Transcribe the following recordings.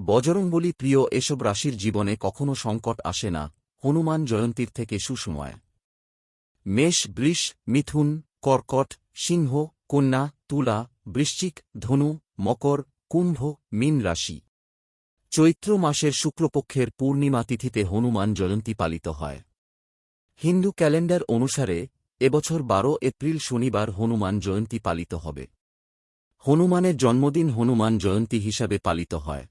বজরংবলী প্রিয়, এসব রাশির জীবনে কখনো সংকট আসে না। হনুমান জয়ন্তীর থেকে সুসময়। মেষ, বৃষ, মিথুন, কর্কট, সিংহ, কন্যা, তুলা, বৃশ্চিক, ধনু, মকর, কুম্ভ, মীন রাশি। চৈত্র মাসের শুক্লপক্ষের পূর্ণিমা তিথিতে হনুমান জয়ন্তী পালিত হয়। হিন্দু ক্যালেন্ডার অনুসারে এবছর বারো এপ্রিল শনিবার হনুমান জয়ন্তী পালিত হবে। হনুমানের জন্মদিন হনুমান জয়ন্তী হিসাবে পালিত হয়।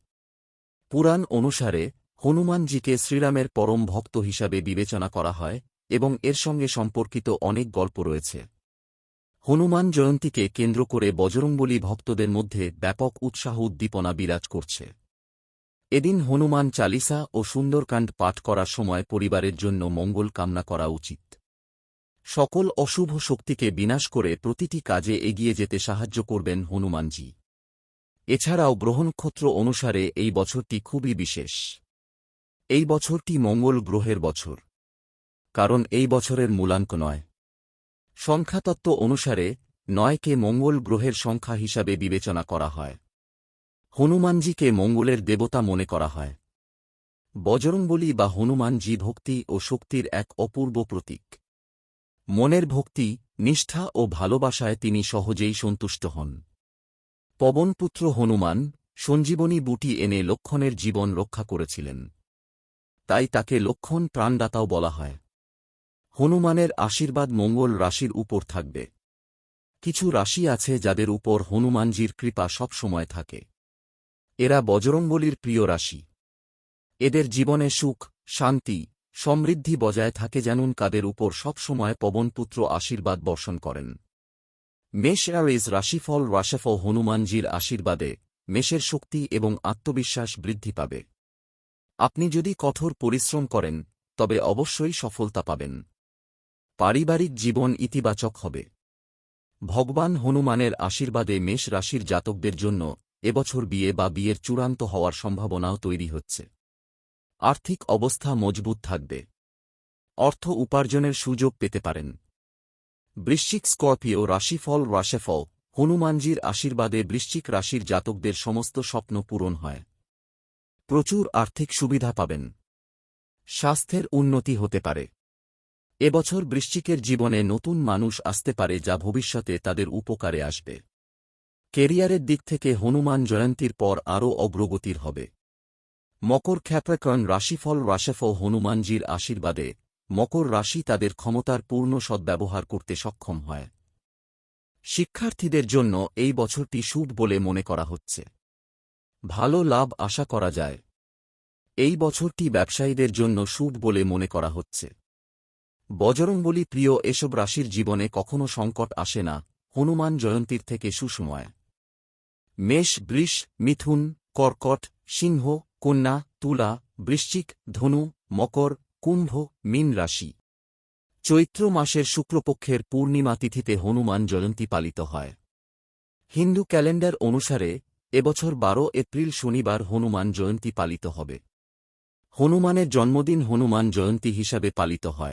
পুরাণ অনুসারে হনুমানজিকে শ্রীরামের পরম ভক্ত হিসাবে বিবেচনা করা হয় এবং এর সঙ্গে সম্পর্কিত অনেক গল্প রয়েছে। হনুমান জয়ন্তীকে কেন্দ্র করে বজরংবলী ভক্তদের মধ্যে ব্যাপক উৎসাহ উদ্দীপনা বিরাজ করছে। এদিন হনুমান চালিসা ও সুন্দরকাণ্ড পাঠ করার সময় পরিবারের জন্য মঙ্গল কামনা করা উচিত। সকল অশুভ শক্তিকে বিনাশ করে প্রতিটি কাজে এগিয়ে যেতে সাহায্য করবেন হনুমানজি। এছাড়াও গ্রহণক্ষত্র অনুসারে এই বছরটি খুবই বিশেষ। এই বছরটি মঙ্গল গ্রহের বছর, কারণ এই বছরের মূলাঙ্ক নয়। সংখ্যাতত্ত্ব অনুসারে নয়কে মঙ্গল গ্রহের সংখ্যা হিসাবে বিবেচনা করা হয়। হনুমানজিকে মঙ্গলের দেবতা মনে করা হয়। বজরংবলী বা হনুমানজি ভক্তি ও শক্তির এক অপূর্ব প্রতীক। মনের ভক্তি, নিষ্ঠা ও ভালোবাসায় তিনি সহজেই সন্তুষ্ট হন। পবনপুত্র হনুমান সঞ্জীবনী বুটি এনে লক্ষণের জীবন রক্ষা করেছিলেন। তাই তাকে লক্ষণ প্রাণদাতাও বলা হয়। হনুমানের আশীর্বাদ মঙ্গল রাশির উপর থাকবে। কিছু রাশি আছে যাদের উপর হনুমানজির কৃপা সবসময় থাকে। এরা বজরংবলীর প্রিয় রাশি। এদের জীবনে সুখ, শান্তি, সমৃদ্ধি বজায় থাকে যেমন কাদের উপর সবসময় পবনপুত্র আশীর্বাদ বর্ষণ করেন। মেষ এয়ারেজ রাশিফল রাশাফল হনুমানজির আশীর্বাদে মেষের শক্তি এবং আত্মবিশ্বাস বৃদ্ধি পাবে। আপনি যদি কঠোর পরিশ্রম করেন, তবে অবশ্যই সফলতা পাবেন। পারিবারিক জীবন ইতিবাচক হবে। ভগবান হনুমানের আশীর্বাদে মেষ রাশির জাতকদের জন্য এবছর বিয়ে বা বিয়ের চূড়ান্ত হওয়ার সম্ভাবনাও তৈরি হচ্ছে। আর্থিক অবস্থা মজবুত থাকবে। অর্থ উপার্জনের সুযোগ পেতে পারেন। বৃশ্চিক স্কর্পিও রাশিফল রাশেফল, হনুমানজির আশীর্বাদে বৃশ্চিক রাশির জাতকদের সমস্ত স্বপ্ন পূরণ হয়। প্রচুর আর্থিক সুবিধা পাবেন। স্বাস্থ্যের উন্নতি হতে পারে। এবছর বৃশ্চিকের জীবনে নতুন মানুষ আসতে পারে যা ভবিষ্যতে তাদের উপকারে আসবে। কেরিয়ারের দিক থেকে হনুমান জয়ন্তীর পর আরও অগ্রগতির হবে। মকর খ্যাপ্রাকরণ রাশিফল রাশেফল হনুমানজির আশীর্বাদে মকর রাশি তাদের ক্ষমতার পূর্ণ সদ্ব্যবহার করতে সক্ষম হয়। শিক্ষার্থীদের জন্য এই বছরটি শুভ বলে মনে করা হচ্ছে। ভালো লাভ আশা করা যায়। এই বছরটি ব্যবসায়ীদের জন্য শুভ বলে মনে করা হচ্ছে। বজরংবলী প্রিয় এসব রাশির জীবনে কখনো সংকট আসে না, হনুমান জয়ন্তীর থেকে সুসময়। মেষ, বৃষ, মিথুন, কর্কট, সিংহ, কন্যা, তুলা, বৃশ্চিক, ধনু, মকর কুম্ভ, মীন রাশি। চৈত্র মাসের শুক্লপক্ষের পূর্ণিমা তিথিতে হনুমান জয়ন্তী পালিত হয়। হিন্দু ক্যালেন্ডার অনুসারে এবছর বারো এপ্রিল শনিবার হনুমান জয়ন্তী পালিত হবে। হনুমানের জন্মদিন হনুমান জয়ন্তী হিসাবে পালিত হয়।